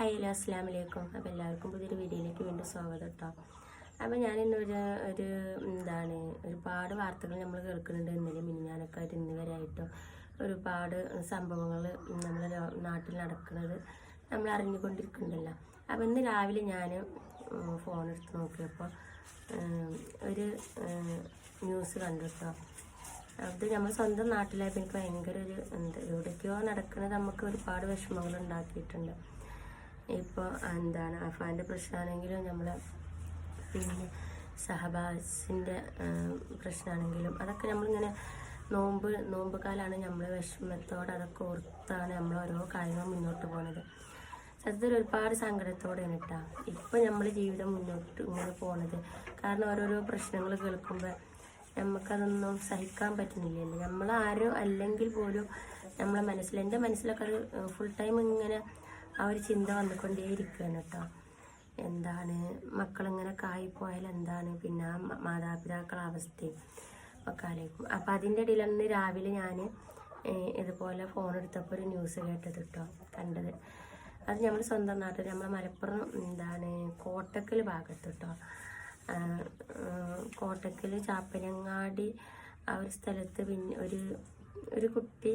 Hi hello അസ്സാം വലൈക്കും അപ്പോൾ എല്ലാവർക്കും പുതിയൊരു വീഡിയോയിലേക്ക് വീണ്ടും സ്വാഗതം കേട്ടോ അപ്പോൾ ഞാനിന്നൊരു ഒരു എന്താണ് ഒരുപാട് വാർത്തകൾ നമ്മൾ കേൾക്കുന്നുണ്ട് ഇന്നലെ മിനിഞ്ഞാനൊക്കെ ഇന്ന് വരെ ആയിട്ടും. ഒരുപാട് സംഭവങ്ങൾ നമ്മുടെ നാട്ടിൽ നടക്കുന്നത് നമ്മൾ അറിഞ്ഞുകൊണ്ടിരിക്കുന്നുണ്ടല്ലോ. അപ്പോൾ ഇന്ന് രാവിലെ ഞാൻ ഫോൺ എടുത്ത് നോക്കിയപ്പോൾ ഒരു ന്യൂസ് കണ്ടു കേട്ടോ അത് നമ്മൾ സ്വന്തം നാട്ടിലായപ്പോൾ എനിക്ക് ഭയങ്കര ഒരു എന്താ എവിടേക്കോ നടക്കുന്നത് നമുക്ക് ഒരുപാട് വിഷമങ്ങൾ ഉണ്ടാക്കിയിട്ടുണ്ട്. ഇപ്പോൾ എന്താണ് അഫാന്റെ പ്രശ്നമാണെങ്കിലും നമ്മളെ പിന്നെ സഹബാസിന്റെ പ്രശ്നമാണെങ്കിലും അതൊക്കെ നമ്മളിങ്ങനെ നോമ്പ് നോമ്പ് കാലാണ് നമ്മൾ വിഷമത്തോടെ അതൊക്കെ ഓർത്താണ് നമ്മൾ ഓരോ കാര്യങ്ങൾ മുന്നോട്ട് പോണത്. സത്യത്തിൽ ഒരുപാട് സങ്കടത്തോടെയാണ് കേട്ടോ ഇപ്പം നമ്മൾ ജീവിതം മുന്നോട്ട് ഇങ്ങനെ പോണത്. കാരണം ഓരോരോ പ്രശ്നങ്ങൾ കേൾക്കുമ്പോൾ നമുക്കതൊന്നും സഹിക്കാൻ പറ്റുന്നില്ലല്ലോ. നമ്മളാരും അല്ലെങ്കിൽ പോലും നമ്മളെ മനസ്സിൽ എന്റെ മനസ്സിലൊക്കെ അത് ഫുൾ ടൈം ഇങ്ങനെ ആ ഒരു ചിന്ത വന്നുകൊണ്ടേയിരിക്കുകയാണ് കേട്ടോ. എന്താണ്? മക്കളിങ്ങനെ കായിപ്പോയാൽ എന്താണ്? പിന്നെ ആ മ- മാതാപിതാക്കളെ അവസ്ഥയും ഒക്കെ ആലോചിക്കും. അപ്പം അതിന്റെ ഇടയിൽ അന്ന് രാവിലെ ഞാൻ ഇതുപോലെ ഫോൺ എടുത്തപ്പോൾ ഒരു ന്യൂസ് കേട്ടത് കേട്ടോ കണ്ടത്. അത് നമ്മൾ സ്വന്തം നാട്ടിൽ നമ്മൾ മലപ്പുറം എന്താണ് കോട്ടക്കൽ ഭാഗത്ത് കേട്ടോ. കോട്ടക്കൽ ചാപ്പനങ്ങാടി ആ ഒരു സ്ഥലത്ത് പിന്നെ ഒരു ഒരു കുട്ടി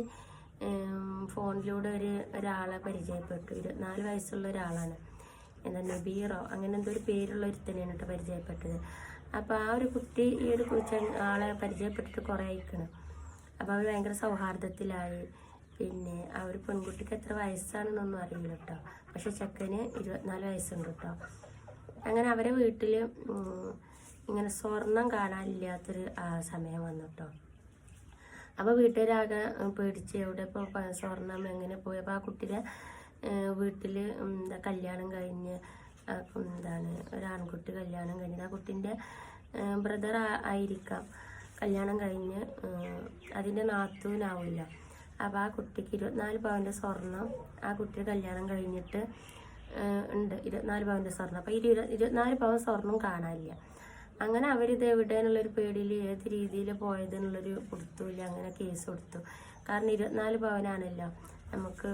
ഫോണിലൂടെ ഒരു ഒരാളെ പരിചയപ്പെട്ടു. ഇരുപത്തിനാല് വയസ്സുള്ള ഒരാളാണ്. എന്താ നബീറോ? അങ്ങനെ എന്തോ ഒരു പേരുള്ള ഒരുത്തനെയാണ് കേട്ടോ പരിചയപ്പെട്ടത്. അപ്പോൾ ആ ഒരു കുട്ടി ഈ ഒരു കുറിച്ച് ആളെ പരിചയപ്പെട്ടിട്ട് കുറേ ആയിക്കണം. അപ്പോൾ അവർ ഭയങ്കര സൗഹാർദ്ദത്തിലായി. പിന്നെ ആ ഒരു പെൺകുട്ടിക്ക് എത്ര വയസ്സാണെന്നൊന്നും അറിയില്ല കേട്ടോ. പക്ഷെ ചെക്കന് ഇരുപത്തിനാല് വയസ്സുണ്ട് കേട്ടോ. അങ്ങനെ അവരെ വീട്ടിൽ ഇങ്ങനെ സ്വർണം കാണാനില്ലാത്തൊരു സമയം വന്നു കേട്ടോ. അപ്പോൾ വീട്ടുകാരാകെ പേടിച്ച് എവിടെ ഇപ്പോൾ സ്വർണം എങ്ങനെ പോയി? അപ്പോൾ ആ കുട്ടിയുടെ വീട്ടിൽ എന്താ കല്യാണം കഴിഞ്ഞ് എന്താണ് ഒരാൺകുട്ടി കല്യാണം കഴിഞ്ഞത് ആ കുട്ടീന്റെ ബ്രദർ ആയിരിക്കാം. കല്യാണം കഴിഞ്ഞ് അതിന്റെ നാത്തൂനാവില്ല. അപ്പോൾ ആ കുട്ടിക്ക് ഇരുപത്തിനാല് പവന്റെ സ്വർണം ആ കുട്ടിയുടെ കല്യാണം കഴിഞ്ഞിട്ട് ഉണ്ട് ഇരുപത്തിനാല് പവന്റെ സ്വർണം. അപ്പോൾ ഇരുപത് ഇരുപത്തിനാല് പവൻ സ്വർണം കാണാനില്ല. അങ്ങനെ അവരിത് എവിടെ എന്നുള്ളൊരു പേടിയിൽ ഏത് രീതിയിൽ പോയത് എന്നുള്ളൊരു കൊടുത്തുമില്ല അങ്ങനെ കേസ് കൊടുത്തു. കാരണം ഇരുപത്തിനാല് പവനാണല്ലോ നമുക്ക്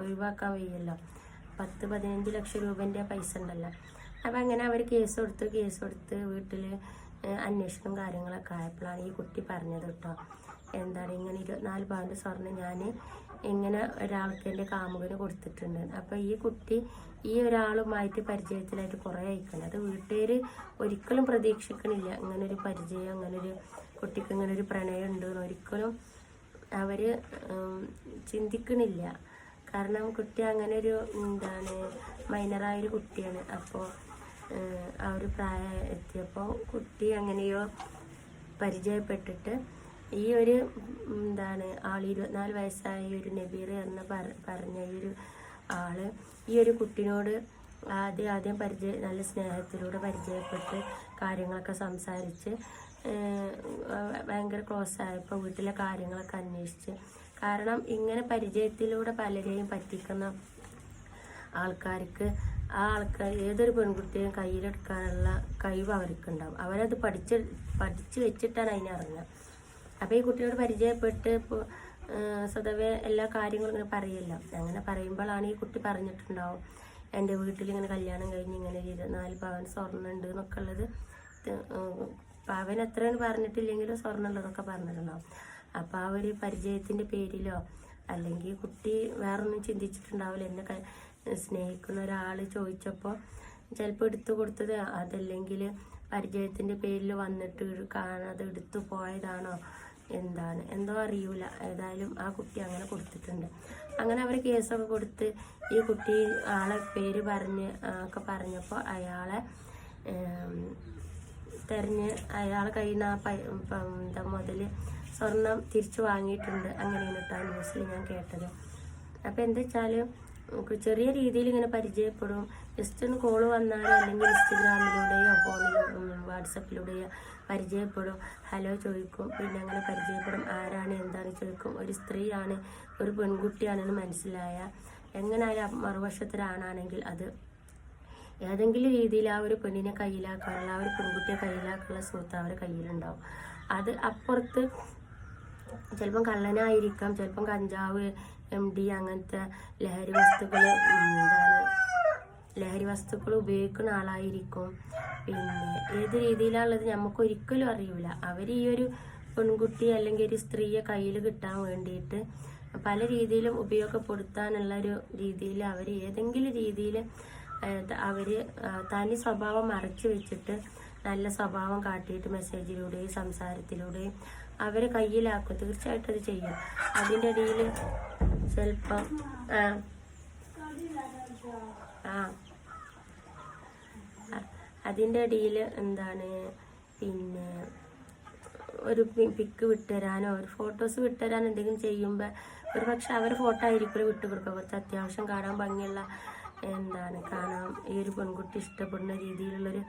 ഒഴിവാക്കാൻ വയ്യല്ലോ. പത്ത് പതിനഞ്ച് ലക്ഷം രൂപേന്റെ പൈസ ഉണ്ടല്ലോ. അപ്പം അങ്ങനെ അവർ കേസ് കൊടുത്ത് കേസ് കൊടുത്ത് വീട്ടിൽ അന്വേഷണം കാര്യങ്ങളൊക്കെ ആയപ്പോഴാണ് ഈ കുട്ടി പറഞ്ഞത് കേട്ടോ. എന്താണ് ഇങ്ങനെ ഇരുപത്തിനാല് പവന്റെ സ്വർണം ഞാൻ ഇങ്ങനെ ഒരാൾക്ക് എന്റെ കാമുകന് കൊടുത്തിട്ടുണ്ട്. അപ്പോൾ ഈ കുട്ടി ഈ ഒരാളുമായിട്ട് പരിചയത്തിലായിട്ട് കുറേ അയക്കണം അത് വീട്ടുകാർ ഒരിക്കലും പ്രതീക്ഷിക്കണില്ല. ഇങ്ങനെ ഒരു പരിചയം അങ്ങനൊരു കുട്ടിക്ക് ഇങ്ങനെ ഒരു പ്രണയം ഉണ്ട് ഒരിക്കലും അവർ ചിന്തിക്കണില്ല. കാരണം കുട്ടി അങ്ങനെ ഒരു എന്താണ് മൈനറായൊരു കുട്ടിയാണ്. അപ്പോൾ ആ ഒരു പ്രായം എത്തിയപ്പോൾ കുട്ടി അങ്ങനെയോ പരിചയപ്പെട്ടിട്ട് ഈ ഒരു എന്താണ് ആൾ ഇരുപത്തിനാല് വയസ്സായ ഒരു നബീർ എന്ന് പറ- പറഞ്ഞ ഈ ഒരു ആൾ ഈ ഒരു കുട്ടിനോട് ആദ്യം ആദ്യം പരിചയ നല്ല സ്നേഹത്തിലൂടെ പരിചയപ്പെട്ട് കാര്യങ്ങളൊക്കെ സംസാരിച്ച് ഭയങ്കര ക്ലോസ് ആയപ്പോൾ വീട്ടിലെ കാര്യങ്ങളൊക്കെ അന്വേഷിച്ച്. കാരണം ഇങ്ങനെ പരിചയത്തിലൂടെ പലരെയും പറ്റിക്കുന്ന ആൾക്കാർക്ക് ആ ആൾക്കാർ ഏതൊരു പെൺകുട്ടിയെയും കയ്യിലെടുക്കാനുള്ള കഴിവ് അവർക്കുണ്ടാവും. അവരത് പഠിച്ച് പഠിച്ചു വെച്ചിട്ടാണ് അതിനെ ഇറങ്ങുക. അപ്പോൾ ഈ കുട്ടിയോട് പരിചയപ്പെട്ട് ഇപ്പോൾ സ്വതവേ എല്ലാ കാര്യങ്ങളും ഇങ്ങനെ പറയല്ലോ. അങ്ങനെ പറയുമ്പോഴാണ് ഈ കുട്ടി പറഞ്ഞിട്ടുണ്ടാവും എന്റെ വീട്ടിൽ ഇങ്ങനെ കല്യാണം കഴിഞ്ഞ് ഇങ്ങനെ ഒരു ഇരുപത്തിനാല് പവൻ സ്വർണം ഉണ്ട് എന്നൊക്കെ ഉള്ളത്. പവൻ എത്രയെന്ന് പറഞ്ഞിട്ടില്ലെങ്കിലും സ്വർണം ഉള്ളതൊക്കെ പറഞ്ഞിട്ടുണ്ടാവും. അപ്പോൾ ആ ഒരു പരിചയത്തിന്റെ പേരിലോ അല്ലെങ്കിൽ കുട്ടി വേറൊന്നും ചിന്തിച്ചിട്ടുണ്ടാവില്ല. എന്നെ സ്നേഹിക്കുന്ന ഒരാൾ ചോദിച്ചപ്പോൾ ചിലപ്പോൾ എടുത്തു കൊടുത്തത് അതല്ലെങ്കിൽ പരിചയത്തിന്റെ പേരിൽ വന്നിട്ട് കാണാതെ എടുത്തു പോയതാണോ എന്താണ്? എന്തോ അറിയൂല. ഏതായാലും ആ കുട്ടി അങ്ങനെ കൊടുത്തിട്ടുണ്ട്. അങ്ങനെ അവർ കേസൊക്കെ കൊടുത്ത് ഈ കുട്ടി ആളെ പേര് പറഞ്ഞ് ഒക്കെ പറഞ്ഞപ്പോൾ അയാളെ തെരഞ്ഞ് അയാളെ കയ്യിൽ നിന്ന് ആ പൈ മുതൽ സ്വർണം തിരിച്ചു വാങ്ങിയിട്ടുണ്ട്. അങ്ങനെയാണ് കേട്ടോ ന്യൂസിൽ ഞാൻ കേട്ടത്. അപ്പോൾ എന്താ വെച്ചാൽ ചെറിയ രീതിയിൽ ഇങ്ങനെ പരിചയപ്പെടും. ജസ്റ്റ് ഒന്ന് കോൾ വന്നാലോ അല്ലെങ്കിൽ ഇൻസ്റ്റഗ്രാമിലൂടെയോ ഫോണിലൂടെ വാട്സപ്പിലൂടെയോ പരിചയപ്പെടും. ഹലോ ചോദിക്കും. പിന്നെ അങ്ങനെ പരിചയപ്പെടും. ആരാണ്? എന്താണ്? ചോദിക്കും. ഒരു സ്ത്രീയാണ് ഒരു പെൺകുട്ടിയാണെന്ന് മനസ്സിലായ. എങ്ങനെയായാലും മറുവശത്തൊരാണാണെങ്കിൽ അത് ഏതെങ്കിലും രീതിയിൽ ആ ഒരു പെണ്ണിനെ കയ്യിലാക്കാനുള്ള ആ ഒരു പെൺകുട്ടിയെ കയ്യിലാക്കാനുള്ള സുഹൃത്ത് അവരുടെ കയ്യിലുണ്ടാവും. അത് അപ്പുറത്ത് ചിലപ്പം കള്ളനായിരിക്കാം ചിലപ്പം കഞ്ചാവ് എം ഡി അങ്ങനത്തെ ലഹരി വസ്തുക്കൾ എന്താണ് ലഹരി വസ്തുക്കൾ ഉപയോഗിക്കുന്ന ആളായിരിക്കും. പിന്നെ ഏത് രീതിയിലാണുള്ളത് നമുക്ക് ഒരിക്കലും അറിയില്ല അവർ ഈ ഒരു പെൺകുട്ടി അല്ലെങ്കിൽ ഒരു സ്ത്രീയെ കയ്യിൽ കിട്ടാൻ വേണ്ടിയിട്ട് പല രീതിയിലും ഉപയോഗപ്പെടുത്താനുള്ള ഒരു രീതിയിൽ അവർ ഏതെങ്കിലും രീതിയിൽ അവർ തനി സ്വഭാവം മറച്ചു വെച്ചിട്ട് നല്ല സ്വഭാവം കാട്ടിയിട്ട് മെസ്സേജിലൂടെയും സംസാരത്തിലൂടെയും അവരെ കയ്യിലാക്കും. തീർച്ചയായിട്ടും അത് ചെയ്യും. അതിന്റെ ഇടയിൽ ചിലപ്പം ആ അതിന്റെ ഇടയിൽ എന്താണ്? പിന്നെ ഒരു പിക്ക് വിട്ടുതരാനോ ഒരു ഫോട്ടോസ് വിട്ടുതരാനോ എന്തെങ്കിലും ചെയ്യുമ്പോൾ ഒരു പക്ഷെ അവർ ഫോട്ടോ ആയിരിക്കും വിട്ടു കൊടുക്കുക കുറച്ച് അത്യാവശ്യം കാണാൻ ഭംഗിയുള്ള എന്താണ് കാണാൻ ഈ ഒരു പെൺകുട്ടി ഇഷ്ടപ്പെടുന്ന രീതിയിലുള്ളൊരു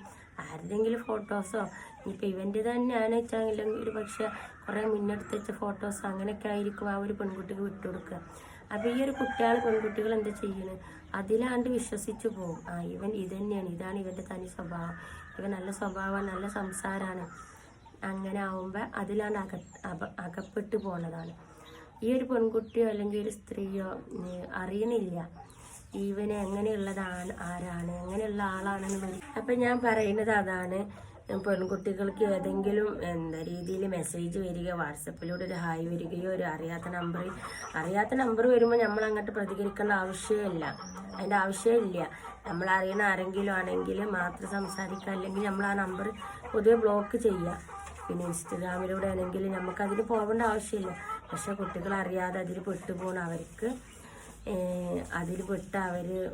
ആരുടെങ്കിലും ഫോട്ടോസോ ഇനിയിപ്പോൾ ഇവന്റെ തന്നെയാണ് വെച്ചാൽ ഒരു പക്ഷേ കുറേ മുന്നെടുത്ത് വെച്ച ഫോട്ടോസോ അങ്ങനെയൊക്കെ ആയിരിക്കും ആ ഒരു പെൺകുട്ടിക്ക് വിട്ടുകൊടുക്കുക. അപ്പോൾ ഈ ഒരു കുട്ടികൾ പെൺകുട്ടികൾ എന്താ ചെയ്യുന്നത് അതിലാണ്ട് വിശ്വസിച്ച് പോകും ആ ഇവൻ ഇത് തന്നെയാണ്. ഇതാണ് ഇവന്റെ തനി സ്വഭാവം. ഇവൻ നല്ല സ്വഭാവമാണ് നല്ല സംസാരമാണ്. അങ്ങനെ ആവുമ്പോൾ അതിലാണ്ട് അക അകപ്പെട്ട് പോണതാണ്. ഈ ഒരു പെൺകുട്ടിയോ അല്ലെങ്കിൽ ഒരു സ്ത്രീയോ അറിയണില്ല. ഇവന് എങ്ങനെയുള്ളതാണ് ആരാണ് എങ്ങനെയുള്ള ആളാണെന്നുള്ളത് അപ്പം ഞാൻ പറയുന്നത് അതാണ് പെൺകുട്ടികൾക്ക് ഏതെങ്കിലും എന്താ രീതിയിൽ മെസ്സേജ് വരിക വാട്സപ്പിലൂടെ ഒരു ഹായ് വരികയോ ഒരു അറിയാത്ത നമ്പർ അറിയാത്ത നമ്പർ വരുമ്പോൾ നമ്മൾ അങ്ങോട്ട് പ്രതികരിക്കേണ്ട ആവശ്യമില്ല. അതിന്റെ ആവശ്യമില്ല. നമ്മൾ അറിയുന്ന ആരെങ്കിലും ആണെങ്കിൽ മാത്രം സംസാരിക്കുക അല്ലെങ്കിൽ നമ്മൾ ആ നമ്പർ പൊതുവെ ബ്ലോക്ക് ചെയ്യുക. പിന്നെ ഇൻസ്റ്റഗ്രാമിലൂടെ ആണെങ്കിൽ നമുക്കതിന് പോകേണ്ട ആവശ്യമില്ല. പക്ഷെ കുട്ടികൾ അറിയാതെ അതിൽ പെട്ടുപോകണം അവർക്ക് അതിൽ പെട്ട് അവർ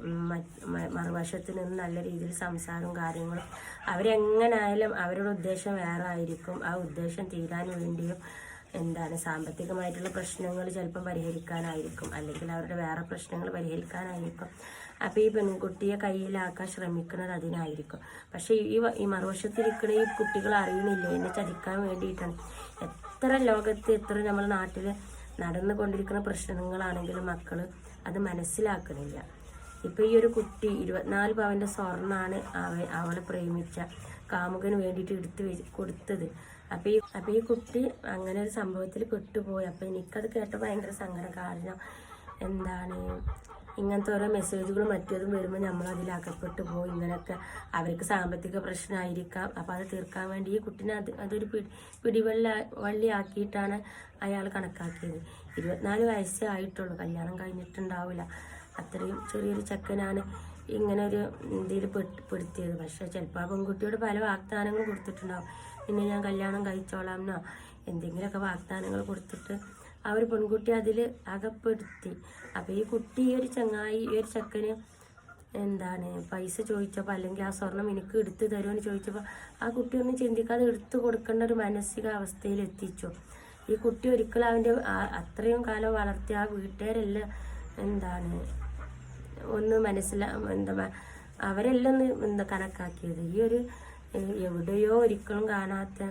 മറുവശത്ത് നിന്ന് നല്ല രീതിയിൽ സംസാരവും കാര്യങ്ങളും അവരെങ്ങനായാലും അവരുടെ ഉദ്ദേശം വേറെ ആയിരിക്കും. ആ ഉദ്ദേശം തീരാൻ വേണ്ടിയും എന്താണ് സാമ്പത്തികമായിട്ടുള്ള പ്രശ്നങ്ങൾ ചിലപ്പം പരിഹരിക്കാനായിരിക്കും. അല്ലെങ്കിൽ അവരുടെ വേറെ പ്രശ്നങ്ങൾ പരിഹരിക്കാനായിരിക്കും. അപ്പോൾ ഈ പെൺകുട്ടിയെ കയ്യിലാക്കാൻ ശ്രമിക്കുന്നത് അതിനായിരിക്കും. പക്ഷേ ഈ ഈ മറുവശത്തിരിക്കുന്ന ഈ കുട്ടികൾ അറിയണില്ല? എന്നെ ചതിക്കാൻ വേണ്ടിയിട്ടാണ്. എത്ര ലോകത്ത് എത്ര നമ്മുടെ നാട്ടിൽ നടന്നുകൊണ്ടിരിക്കുന്ന പ്രശ്നങ്ങളാണെങ്കിലും മക്കൾ അത് മനസ്സിലാക്കണില്ല. ഇപ്പം ഈ ഒരു കുട്ടി ഇരുപത്തിനാല് പവന്റെ സ്വർണമാണ് അവ അവളെ പ്രേമിച്ച കാമുകന് വേണ്ടിയിട്ട് എടുത്ത് കൊടുത്തത്. അപ്പം ഈ അപ്പം ഈ കുട്ടി അങ്ങനെ ഒരു സംഭവത്തിൽ പെട്ടുപോയി. അപ്പം എനിക്കത് കേട്ട ഭയങ്കര സങ്കടം. കാരണം എന്താണ് ഇങ്ങനത്തെ ഓരോ മെസ്സേജുകളും മറ്റേതും വരുമ്പോൾ നമ്മൾ അതിൽ അകപ്പെട്ടു പോകും ഇങ്ങനെയൊക്കെ അവർക്ക് സാമ്പത്തിക പ്രശ്നമായിരിക്കാം. അപ്പം അത് തീർക്കാൻ വേണ്ടി ഈ കുട്ടിനെ അത് അതൊരു പിടി പിടിവെള്ള വള്ളിയാക്കിയിട്ടാണ് അയാൾ കണക്കാക്കിയത്. ഇരുപത്തിനാല് വയസ്സേ ആയിട്ടുള്ളൂ. കല്യാണം കഴിഞ്ഞിട്ടുണ്ടാവില്ല. അത്രയും ചെറിയൊരു ചെക്കനാണ് ഇങ്ങനെ ഒരു ഇതിൽ പെടുത്തിയത്. പക്ഷെ ചിലപ്പോൾ ആ പെൺകുട്ടിയോട് പല വാഗ്ദാനങ്ങളും കൊടുത്തിട്ടുണ്ടാവും. പിന്നെ ഞാൻ കല്യാണം കഴിച്ചോളാം എന്നോ എന്തെങ്കിലുമൊക്കെ വാഗ്ദാനങ്ങൾ കൊടുത്തിട്ട് ആ ഒരു പെൺകുട്ടി അതിൽ അകപ്പെടുത്തി. അപ്പോൾ ഈ കുട്ടി ഈ ഒരു ചങ്ങായി ഈ ഒരു ചെക്കന് എന്താണ് പൈസ ചോദിച്ചപ്പോൾ അല്ലെങ്കിൽ ആ സ്വർണം എനിക്ക് എടുത്തു തരുമെന്ന് ചോദിച്ചപ്പോൾ ആ കുട്ടി ഒന്നും ചിന്തിക്കാതെ എടുത്തു കൊടുക്കേണ്ട ഒരു മാനസികാവസ്ഥയിൽ എത്തിച്ചു. ഈ കുട്ടി ഒരിക്കലും അവന്റെ അത്രയും കാലം വളർത്തിയ ആ വീട്ടുകാരെല്ലാം എന്താണ് ഒന്ന് മനസ്സിലാ എന്താ അവരെല്ലാം ഒന്ന് എന്താ കണക്കാക്കിയത്. ഈ ഒരു എവിടെയോ ഒരിക്കലും കാണാത്ത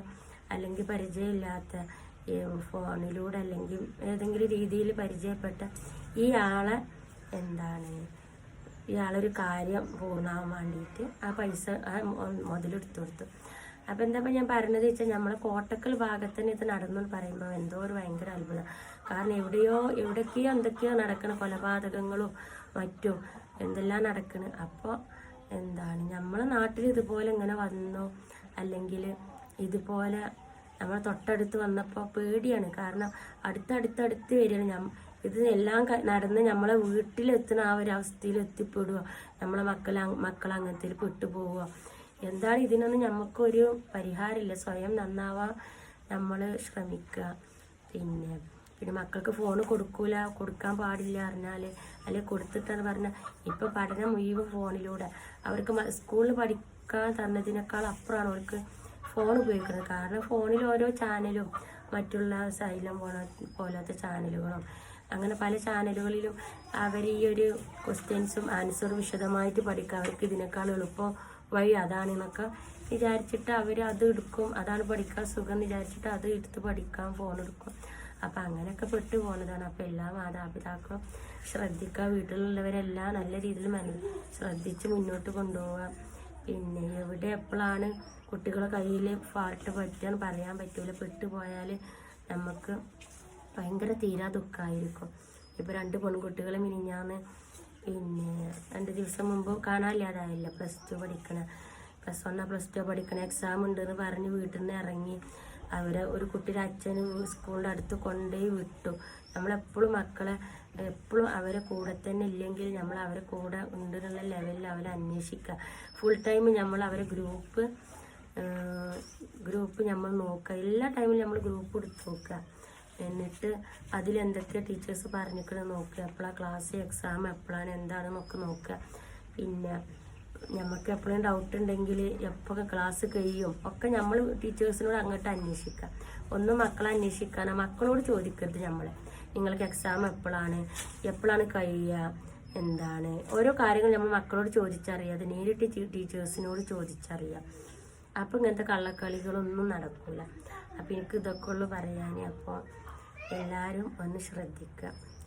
അല്ലെങ്കിൽ പരിചയമില്ലാത്ത ഫോണിലൂടെ അല്ലെങ്കിൽ ഏതെങ്കിലും രീതിയിൽ പരിചയപ്പെട്ട ഈ ആളെ എന്താണ് ഇയാളൊരു കാര്യം പൂർണമാവാൻ വേണ്ടിയിട്ട് ആ പൈസ മുതലെടുത്തു കൊടുത്തു. അപ്പം എന്താ ഞാൻ പറഞ്ഞത് വെച്ചാൽ നമ്മളെ കോട്ടക്കൽ ഭാഗത്ത് തന്നെ ഇത് നടന്നു പറയുമ്പോൾ എന്തോ ഒരു ഭയങ്കര അത്ഭുതം. കാരണം എവിടെയോ എവിടെയൊക്കെയോ എന്തൊക്കെയോ നടക്കണ കൊലപാതകങ്ങളും മറ്റും എന്തെല്ലാം നടക്കണ്. അപ്പോൾ എന്താണ് നമ്മളെ നാട്ടിൽ ഇതുപോലെ ഇങ്ങനെ വന്നു? അല്ലെങ്കിൽ ഇതുപോലെ നമ്മളെ തൊട്ടടുത്ത് വന്നപ്പോൾ പേടിയാണ്. കാരണം അടുത്തടുത്തടുത്ത് വരികയാണ്. ഞാൻ ഇത് എല്ലാം നടന്ന് നമ്മളെ വീട്ടിലെത്തുന്ന ആ ഒരു അവസ്ഥയിൽ എത്തിപ്പെടുക നമ്മളെ മക്കൾ മക്കൾ അങ്ങനത്തിൽ പെട്ടുപോവുക. എന്താണ് ഇതിനൊന്നും നമുക്കൊരു പരിഹാരമില്ല. സ്വയം നന്നാവാൻ നമ്മൾ ശ്രമിക്കുക. പിന്നെ പിന്നെ മക്കൾക്ക് ഫോൺ കൊടുക്കൂല കൊടുക്കാൻ പാടില്ല പറഞ്ഞാൽ അല്ലെങ്കിൽ കൊടുത്തിട്ടെന്ന് പറഞ്ഞാൽ ഇപ്പോൾ പഠനം മുഴുവൻ ഫോണിലൂടെ അവർക്ക് സ്കൂളിൽ പഠിക്കാൻ തന്നതിനേക്കാൾ അപ്പുറമാണ്. അവർക്ക് ഫോൺ ഉപയോഗിക്കുന്നത്. കാരണം ഫോണിൽ ഓരോ ചാനലും മറ്റുള്ള സൈലം പോല പോലത്തെ ചാനലുകളും അങ്ങനെ പല ചാനലുകളിലും അവർ ഈ ഒരു ക്വസ്റ്റ്യൻസും ആൻസറും വിശദമായിട്ട് പഠിക്കുക അവർക്ക് ഇതിനേക്കാൾ എളുപ്പം വഴി അതാണെന്നൊക്കെ വിചാരിച്ചിട്ട് അവർ അത് എടുക്കും. അതാണ് പഠിക്കാൻ സുഖം വിചാരിച്ചിട്ട് അത് എടുത്ത് പഠിക്കാൻ ഫോൺ എടുക്കും. അപ്പം അങ്ങനെയൊക്കെ പെട്ടു പോകുന്നതാണ് അപ്പം എല്ലാ മാതാപിതാക്കളും ശ്രദ്ധിക്കുക. വീട്ടിലുള്ളവരെല്ലാം നല്ല രീതിയിൽ മന ശ്രദ്ധിച്ച് മുന്നോട്ട് കൊണ്ടുപോവുക. പിന്നെ എവിടെ എപ്പോഴാണ് കുട്ടികളെ കയ്യിൽ ഫാൾട്ട് പറ്റുകയെന്ന് പറയാൻ പറ്റൂല. പെട്ടുപോയാൽ നമുക്ക് ഭയങ്കര തീരാ ദുഃഖമായിരിക്കും ഇപ്പോൾ രണ്ട് പെൺകുട്ടികളെ മിനിഞ്ഞാന്ന് പിന്നെ രണ്ട് ദിവസം മുമ്പ് കാണാനില്ലാതായില്ല. പ്ലസ് ടു പഠിക്കണ പ്ലസ് വണ്ണ പ്ലസ് ടു പഠിക്കണ എക്സാം ഉണ്ടെന്ന് പറഞ്ഞ് വീട്ടിൽ നിന്ന് ഇറങ്ങി. അവരെ ഒരു കുട്ടിയുടെ അച്ഛനും സ്കൂളിന്റെ അടുത്ത് കൊണ്ടേ വിട്ടു. നമ്മളെപ്പോഴും മക്കളെ എപ്പോഴും അവരെ കൂടെ തന്നെ ഇല്ലെങ്കിൽ നമ്മൾ അവരെ കൂടെ ഉണ്ടെന്നുള്ള ലെവലിൽ അവരെ അന്വേഷിക്കുക. ഫുൾ ടൈം നമ്മൾ അവരെ ഗ്രൂപ്പ് ഗ്രൂപ്പ് നമ്മൾ നോക്കുക. എല്ലാ ടൈമിലും നമ്മൾ ഗ്രൂപ്പ് എടുത്ത് നോക്കുക. എന്നിട്ട് അതിലെന്തൊക്കെ ടീച്ചേഴ്സ് പറഞ്ഞിട്ട് നോക്കുക. എപ്പോഴാണ് ക്ലാസ് എക്സാം എപ്പോഴാണ് എന്താണെന്നൊക്കെ നോക്കുക. പിന്നെ നമുക്ക് എപ്പോഴും ഡൗട്ട് ഉണ്ടെങ്കിൽ എപ്പോൾ ക്ലാസ് കഴിയും ഒക്കെ നമ്മൾ ടീച്ചേഴ്സിനോട് അങ്ങോട്ട് അന്വേഷിക്കുക ഒന്ന് മക്കളെ അന്വേഷിക്കാൻ മക്കളോട് ചോദിക്കരുത് നമ്മൾ നിങ്ങൾക്ക് എക്സാം എപ്പോഴാണ് എപ്പോഴാണ് കഴിയുക എന്താണ്? ഓരോ കാര്യങ്ങൾ നമ്മൾ മക്കളോട് ചോദിച്ചറിയാം. അത് നേരിട്ട് ടീച്ചേഴ്സിനോട് ചോദിച്ചറിയാം. അപ്പോൾ ഇങ്ങനത്തെ കള്ളക്കളികളൊന്നും നടക്കില്ല അപ്പം എനിക്ക് ഇതൊക്കെ ഉള്ളു പറയാൻ അപ്പോൾ എല്ലാവരും ഒന്ന് ശ്രദ്ധിക്കുക